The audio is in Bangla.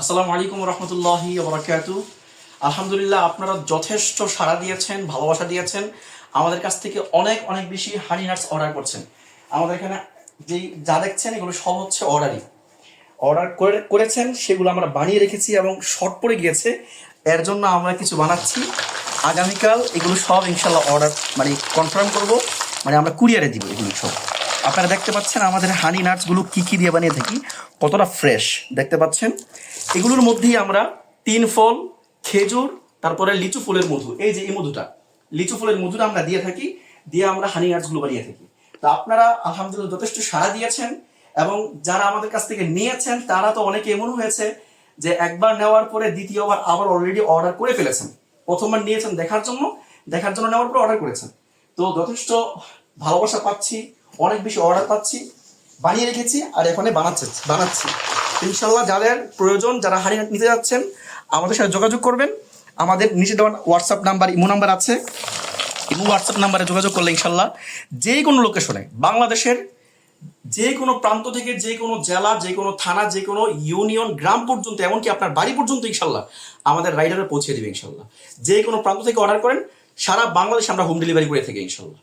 আসসালামু আলাইকুম রহমতুল্লাহি বরাকাতু আলহামদুলিল্লাহ আপনারা যথেষ্ট সাড়া দিয়েছেন, ভালোবাসা দিয়েছেন। আমাদের কাছ থেকে অনেক অনেক বেশি হানি নাটস অর্ডার করছেন। আমাদের এখানে যেই যা দেখছেন, এগুলো সব হচ্ছে অর্ডারই অর্ডার করে, করেছেন, সেগুলো আমরা বানিয়ে রেখেছি এবং শর্ট পড়ে গিয়েছে। এর জন্য আমরা কিছু বানাচ্ছি। আগামীকাল এগুলো সব ইনশাল্লাহ অর্ডার মানে কনফার্ম করব। মানে আমরা কুরিয়ারে দিব এগুলো সব। আপনারা দেখতে পাচ্ছেন আমাদের হানি নাটসগুলো কী কী দিয়ে বানিয়ে থাকি? কতটা ফ্রেশ দেখতে পাচ্ছেন? এগুলোর মধ্যেই আমরা তিন ফল, খেজুর, তারপরে লিচু ফুলের মধু। এই যে এই মধুটা, লিচু ফুলের মধুটা আমরা দিয়ে থাকি, দিয়ে আমরা হানি নাটসগুলো বানিয়ে থাকি। তো আপনারা আলহামদুলিল্লাহ যথেষ্ট সাড়া দিয়েছেন, এবং যারা আমাদের কাছ থেকে নিয়েছেন, তারা তো অনেকে এমন হয়েছে যে একবার নেওয়ার পরে দ্বিতীয়বার আবার অলরেডি অর্ডার করে ফেলেছেন। প্রথমবার নিয়েছেন দেখার জন্য দেখার জন্য নেওয়ার পরে অর্ডার করেছেন। তো যথেষ্ট ভালোবাসা পাচ্ছি অনেক বেশি অর্ডার পাচ্ছি, বানিয়ে রেখেছি আর এখানে বানাচ্ছে, বানাচ্ছি। ইনশাল্লাহ যাদের প্রয়োজন, যারা হাড়ি নিতে যাচ্ছেন, আমাদের সাথে যোগাযোগ করবেন। আমাদের নিচে দেওয়া হোয়াটসঅ্যাপ নাম্বার ইমো নাম্বার আছে। ইমো হোয়াটসঅ্যাপ নাম্বারে যোগাযোগ করলে ইনশাল্লাহ যে কোনো লোকেশনে বাংলাদেশের যে কোনো প্রান্ত থেকে, যে কোনো জেলা, যে কোনো থানা, যে কোনো ইউনিয়ন গ্রাম পর্যন্ত, এমনকি আপনার বাড়ি পর্যন্ত ইনশাল্লাহ আমাদের রাইডারে পৌঁছে দেবে ইনশাল্লাহ। যে কোনো প্রান্ত থেকে অর্ডার করেন, সারা বাংলাদেশ আমরা হোম ডেলিভারি করে থাকি ইনশাল্লাহ।